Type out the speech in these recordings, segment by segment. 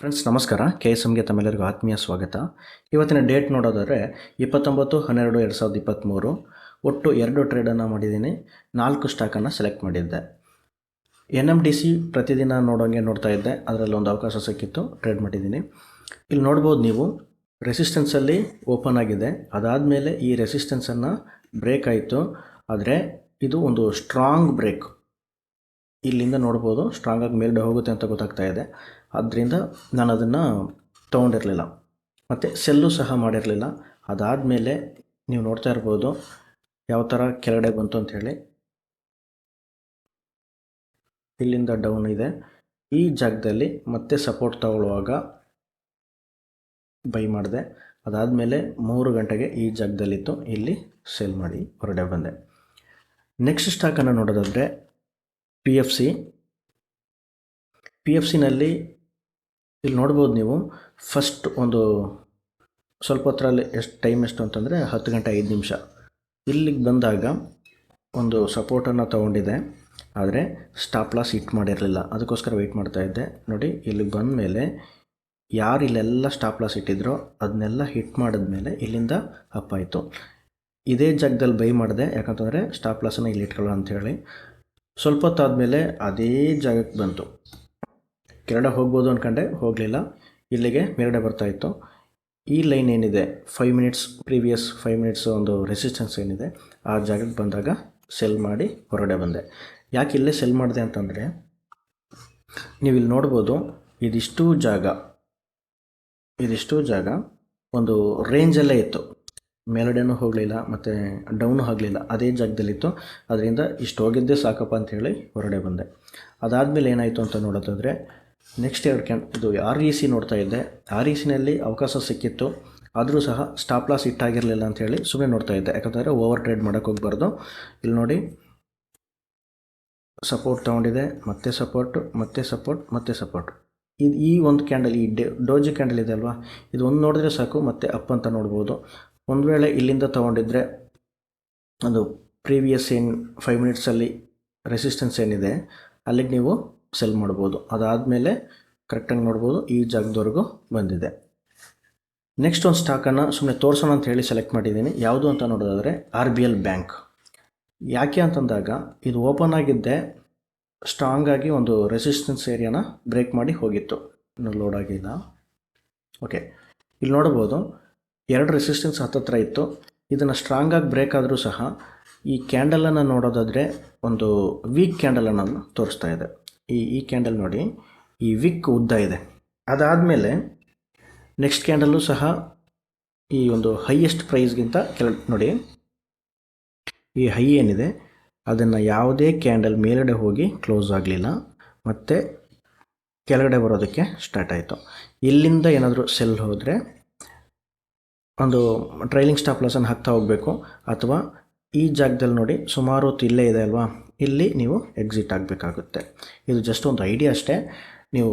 Friends ನಮಸ್ಕಾರ. K S ಎಮ್ಗೆ ತಮ್ಮೆಲ್ಲರಿಗೂ ಆತ್ಮೀಯ ಸ್ವಾಗತ. ಇವತ್ತಿನ ಡೇಟ್ ನೋಡೋದಾದರೆ ಇಪ್ಪತ್ತೊಂಬತ್ತು, ಹನ್ನೆರಡು, ಎರಡು ಸಾವಿರದ ಇಪ್ಪತ್ತ್ಮೂರು ಒಟ್ಟು ಎರಡು ಟ್ರೇಡನ್ನು ಮಾಡಿದ್ದೀನಿ. ನಾಲ್ಕು ಸ್ಟಾಕನ್ನು ಸೆಲೆಕ್ಟ್ ಮಾಡಿದ್ದೆ. ಎನ್ ಎಂ ಡಿ ಸಿ ಪ್ರತಿದಿನ ನೋಡೋಂಗೆ ನೋಡ್ತಾ ಇದ್ದೆ. ಅದರಲ್ಲಿ ಒಂದು ಅವಕಾಶ ಸಿಕ್ಕಿತ್ತು ಟ್ರೇಡ್ ಮಾಡಿದ್ದೀನಿ. ಇಲ್ಲಿ ನೋಡ್ಬೋದು ನೀವು ರೆಸಿಸ್ಟೆನ್ಸಲ್ಲಿ ಓಪನ್ ಆಗಿದೆ. ಅದಾದಮೇಲೆ ಈ ರೆಸಿಸ್ಟೆನ್ಸನ್ನು ಬ್ರೇಕ್ ಆಯಿತು. ಆದರೆ ಇದು ಒಂದು ಸ್ಟ್ರಾಂಗ್ ಬ್ರೇಕ್ ಇಲ್ಲಿಂದ ನೋಡ್ಬೋದು ಸ್ಟ್ರಾಂಗಾಗಿ ಮೇಲ್ಡೆ ಹೋಗುತ್ತೆ ಅಂತ ಗೊತ್ತಾಗ್ತಾ ಇದೆ. ಆದ್ದರಿಂದ ನಾನು ಅದನ್ನು ತೊಗೊಂಡಿರಲಿಲ್ಲ. ಮತ್ತು ಸೆಲ್ಲು ಸಹ ಮಾಡಿರಲಿಲ್ಲ. ಅದಾದಮೇಲೆ ನೀವು ನೋಡ್ತಾ ಇರ್ಬೋದು ಯಾವ ಥರ ಕೆಳಗಡೆ ಬಂತು ಅಂಥೇಳಿ ಇಲ್ಲಿಂದ ಡೌನ್ ಇದೆ. ಈ ಜಾಗದಲ್ಲಿ ಮತ್ತೆ ಸಪೋರ್ಟ್ ತಗೊಳ್ಳುವಾಗ ಬೈ ಮಾಡಿದೆ. ಅದಾದಮೇಲೆ ಮೂರು ಗಂಟೆಗೆ ಈ ಜಾಗದಲ್ಲಿತ್ತು. ಇಲ್ಲಿ ಸೇಲ್ ಮಾಡಿ ಹೊರಡೆ ಬಂದೆ. ನೆಕ್ಸ್ಟ್ ಸ್ಟಾಕನ್ನು ನೋಡೋದಾದರೆ P F C P F ಸಿನಲ್ಲಿ ಇಲ್ಲಿ ನೋಡ್ಬೋದು ನೀವು ಫಸ್ಟ್ ಒಂದು ಸ್ವಲ್ಪ ಹೊತ್ತರಲ್ಲಿ ಎಷ್ಟು ಟೈಮ್ ಎಷ್ಟು ಅಂತಂದರೆ ಹತ್ತು ಗಂಟೆ ಐದು ನಿಮಿಷ. ಇಲ್ಲಿಗೆ ಬಂದಾಗ ಒಂದು ಸಪೋರ್ಟನ್ನು ತೊಗೊಂಡಿದೆ, ಆದರೆ ಸ್ಟಾಪ್ ಲಾಸ್ ಹಿಟ್ ಮಾಡಿರಲಿಲ್ಲ. ಅದಕ್ಕೋಸ್ಕರ ವೆಯ್ಟ್ ಮಾಡ್ತಾ ಇದ್ದೆ. ನೋಡಿ, ಇಲ್ಲಿಗೆ ಬಂದ ಮೇಲೆ ಯಾರು ಇಲ್ಲೆಲ್ಲ ಸ್ಟಾಪ್ ಲಾಸ್ ಇಟ್ಟಿದ್ರೋ ಅದನ್ನೆಲ್ಲ ಹಿಟ್ ಮಾಡಿದ್ಮೇಲೆ ಇಲ್ಲಿಂದ ಅಪ್ ಆಯಿತು. ಇದೇ ಜಾಗದಲ್ಲಿ ಬೈ ಮಾಡಿದೆ, ಯಾಕಂತಂದರೆ ಸ್ಟಾಪ್ ಲಾಸನ್ನು ಇಲ್ಲಿ ಇಟ್ಕೊಳ್ಳೋ ಅಂಥೇಳಿ ಸ್ವಲ್ಪ ಹೊತ್ತಾದಮೇಲೆ ಅದೇ ಜಾಗಕ್ಕೆ ಬಂತು. ಕೆರಡೆ ಹೋಗ್ಬೋದು ಅಂದ್ಕೊಂಡೆ ಹೋಗಲಿಲ್ಲ. ಇಲ್ಲಿಗೆ ಮೇಲ್ಗಡೆ ಬರ್ತಾಯಿತ್ತು ಈ ಲೈನ್ ಏನಿದೆ? Five minutes previous five minutes ಒಂದು ರೆಸಿಸ್ಟೆನ್ಸ್ ಏನಿದೆ, ಆ ಜಾಗಕ್ಕೆ ಬಂದಾಗ ಸೆಲ್ ಮಾಡಿ ಹೊರಗಡೆ ಬಂದೆ. ಯಾಕೆ ಇಲ್ಲೇ ಸೆಲ್ ಮಾಡಿದೆ ಅಂತಂದರೆ, ನೀವು ಇಲ್ಲಿ ನೋಡ್ಬೋದು, ಇದಿಷ್ಟು ಜಾಗ ಇದಿಷ್ಟು ಜಾಗ ಒಂದು ರೇಂಜಲ್ಲೇ ಇತ್ತು. ಮೇಲಡೆನೂ ಹೋಗಲಿಲ್ಲ, ಮತ್ತು ಡೌನು ಆಗಲಿಲ್ಲ, ಅದೇ ಜಾಗದಲ್ಲಿತ್ತು ಅದರಿಂದ ಇಷ್ಟು ಹೋಗಿದ್ದೇ ಸಾಕಪ್ಪ ಅಂಥೇಳಿ ಹೊರಗಡೆ ಬಂದೆ. ಅದಾದಮೇಲೆ ಏನಾಯಿತು ಅಂತ ನೋಡೋದಾದರೆ ನೆಕ್ಸ್ಟ್ ಎರಡು ಕ್ಯಾನ್ ಇದು ಆರ್ ಇ ಸಿ ನೋಡ್ತಾ ಇದ್ದೆ. ಆರ್ ಇ ಸಿನಲ್ಲಿ ಅವಕಾಶ ಸಿಕ್ಕಿತ್ತು. ಆದರೂ ಸಹ ಸ್ಟಾಪ್ ಲಾಸ್ ಇಟ್ಟಾಗಿರಲಿಲ್ಲ ಅಂಥೇಳಿ ಸುಮ್ಮನೆ ನೋಡ್ತಾ ಇದ್ದೆ. ಯಾಕಂದರೆ ಓವರ್ ಟ್ರೇಡ್ ಮಾಡೋಕ್ಕೆ ಹೋಗ್ಬಾರ್ದು. ಇಲ್ಲಿ ನೋಡಿ. ಸಪೋರ್ಟ್ ತೊಗೊಂಡಿದೆ. ಮತ್ತೆ ಸಪೋರ್ಟು ಮತ್ತೆ ಸಪೋರ್ಟ್ ಮತ್ತೆ ಸಪೋರ್ಟ್ ಇದು ಈ ಒಂದು ಕ್ಯಾಂಡಲ್ ಈ ಡೇ ಡೋಜಿ ಕ್ಯಾಂಡಲ್ ಇದೆ ಅಲ್ವಾ? ಇದು ಒಂದು ನೋಡಿದ್ರೆ ಸಾಕು, ಮತ್ತೆ ಅಪ್ ಅಂತ ನೋಡ್ಬೋದು. ಒಂದು ವೇಳೆ ಇಲ್ಲಿಂದ ತೊಗೊಂಡಿದ್ರೆ ಅದು ಪ್ರೀವಿಯಸ್ ಏನು ಫೈವ್ ಮಿನಿಟ್ಸಲ್ಲಿ ರೆಸಿಸ್ಟೆನ್ಸ್ ಏನಿದೆ, ಅಲ್ಲಿಗೆ ನೀವು ಸೆಲ್ ಮಾಡ್ಬೋದು. ಅದಾದಮೇಲೆ ಕರೆಕ್ಟಾಗಿ ನೋಡ್ಬೋದು, ಈ ಜಾಗದವರೆಗೂ ಬಂದಿದೆ. ನೆಕ್ಸ್ಟ್ ಒಂದು ಸ್ಟಾಕನ್ನು ಸುಮ್ಮನೆ ತೋರಿಸೋಣ ಅಂತ ಹೇಳಿ ಸೆಲೆಕ್ಟ್ ಮಾಡಿದ್ದೀನಿ. ಯಾವುದು ಅಂತ ನೋಡೋದಾದರೆ ಆರ್ ಬಿ ಎಲ್ ಬ್ಯಾಂಕ್ ಯಾಕೆ ಅಂತಂದಾಗ ಇದು ಓಪನ್ ಆಗಿದ್ದೆ ಸ್ಟ್ರಾಂಗ್ ಆಗಿ ಒಂದು ರೆಸಿಸ್ಟೆನ್ಸ್ ಏರಿಯಾನ ಬ್ರೇಕ್ ಮಾಡಿ ಹೋಗಿತ್ತು. ಇನ್ನು ಲೋಡ್ ಆಗಿಲ್ಲ. ಓಕೆ ಇಲ್ಲಿ ನೋಡ್ಬೋದು, ಎರಡು ರೆಸಿಸ್ಟೆನ್ಸ್ ಹತ್ತತ್ರ ಇತ್ತು. ಇದನ್ನು ಸ್ಟ್ರಾಂಗಾಗಿ ಬ್ರೇಕ್ ಆದರೂ ಸಹ ಈ ಕ್ಯಾಂಡಲನ್ನು ನೋಡೋದಾದರೆ ಒಂದು ವೀಕ್ ಕ್ಯಾಂಡಲನ್ನು ತೋರಿಸ್ತಾ ಇದೆ. ಈ ಈ ಕ್ಯಾಂಡಲ್ ನೋಡಿ, ಈ ವಿಕ್ ಉದ್ದ ಇದೆ. ಅದಾದಮೇಲೆ ನೆಕ್ಸ್ಟ್ ಕ್ಯಾಂಡಲ್ಲು ಸಹ ಈ ಒಂದು ಹೈಯೆಸ್ಟ್ ಪ್ರೈಸ್ಗಿಂತ ಕೆಳ ನೋಡಿ, ಈ ಹೈ ಏನಿದೆ, ಅದನ್ನು ಯಾವುದೇ ಕ್ಯಾಂಡಲ್ ಮೇಲ್ಗಡೆ ಹೋಗಿ ಕ್ಲೋಸ್ ಆಗಲಿಲ್ಲ, ಮತ್ತು ಕೆಳಗಡೆ ಬರೋದಕ್ಕೆ ಸ್ಟಾರ್ಟ್ ಆಯಿತು. ಇಲ್ಲಿಂದ ಏನಾದರೂ ಸೆಲ್ ಹೋದರೆ, ಒಂದು ಟ್ರೈಲಿಂಗ್ ಸ್ಟಾಪ್ ಲಾಸನ್ನು ಹಾಕ್ತಾ ಹೋಗಬೇಕು, ಅಥವಾ ಈ ಜಾಗದಲ್ಲಿ ನೋಡಿ ಸುಮಾರು ಹೊತ್ತು ಇಲ್ಲೇ ಇದೆ ಅಲ್ವಾ? ಇಲ್ಲಿ ನೀವು ಎಕ್ಸಿಟ್ ಆಗಬೇಕಾಗುತ್ತೆ. ಇದು ಜಸ್ಟ್ ಒಂದು ಐಡಿಯಾ ಅಷ್ಟೇ. ನೀವು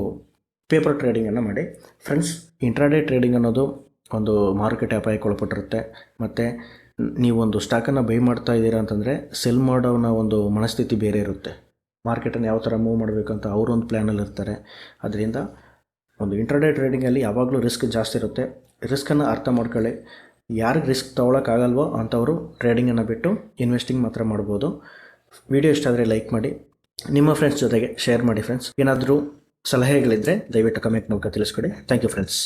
ಪೇಪರ್ ಟ್ರೇಡಿಂಗನ್ನು ಮಾಡಿ. ಫ್ರೆಂಡ್ಸ್ ಇಂಟ್ರಾಡೇ ಟ್ರೇಡಿಂಗ್ ಅನ್ನೋದು ಒಂದು ಮಾರುಕಟ್ಟೆ ಅಪಾಯಕ್ಕೆ ಒಳಪಟ್ಟಿರುತ್ತೆ ಮತ್ತು ನೀವೊಂದು ಸ್ಟಾಕನ್ನು ಬೈ ಮಾಡ್ತಾ ಇದ್ದೀರಾ ಅಂತಂದರೆ ಸೆಲ್ ಮಾಡೋನ ಒಂದು ಮನಸ್ಥಿತಿ ಬೇರೆ ಇರುತ್ತೆ. ಮಾರ್ಕೆಟನ್ನು ಯಾವ ಥರ ಮೂವ್ ಮಾಡಬೇಕಂತ ಅವರೊಂದು ಪ್ಲ್ಯಾನಲ್ಲಿ ಇರ್ತಾರೆ. ಅದರಿಂದ ಒಂದು ಇಂಟ್ರಾಡೇ ಟ್ರೇಡಿಂಗಲ್ಲಿ ಯಾವಾಗಲೂ ರಿಸ್ಕ್ ಜಾಸ್ತಿ ಇರುತ್ತೆ. ರಿಸ್ಕನ್ನು ಅರ್ಥ ಮಾಡ್ಕೊಳ್ಳಿ. ಯಾರಿಗೆ ರಿಸ್ಕ್ ತೊಗೊಳಕ್ಕಾಗಲ್ವೋ ಅಂಥವರು ಟ್ರೇಡಿಂಗನ್ನು ಬಿಟ್ಟು ಇನ್ವೆಸ್ಟಿಂಗ್ ಮಾತ್ರ ಮಾಡ್ಬೋದು. ವಿಡಿಯೋ ಇಷ್ಟ ಆದರೆ ಲೈಕ್ ಮಾಡಿ, ನಿಮ್ಮ ಫ್ರೆಂಡ್ಸ್ ಜೊತೆಗೆ ಶೇರ್ ಮಾಡಿ ಫ್ರೆಂಡ್ಸ್ ಏನಾದರೂ ಸಲಹೆಗಳಿದ್ದರೆ ದಯವಿಟ್ಟು ಕಮೆಂಟ್ ಮೂಲಕ ತಿಳಿಸ್ಕೊಡಿ. Thank you friends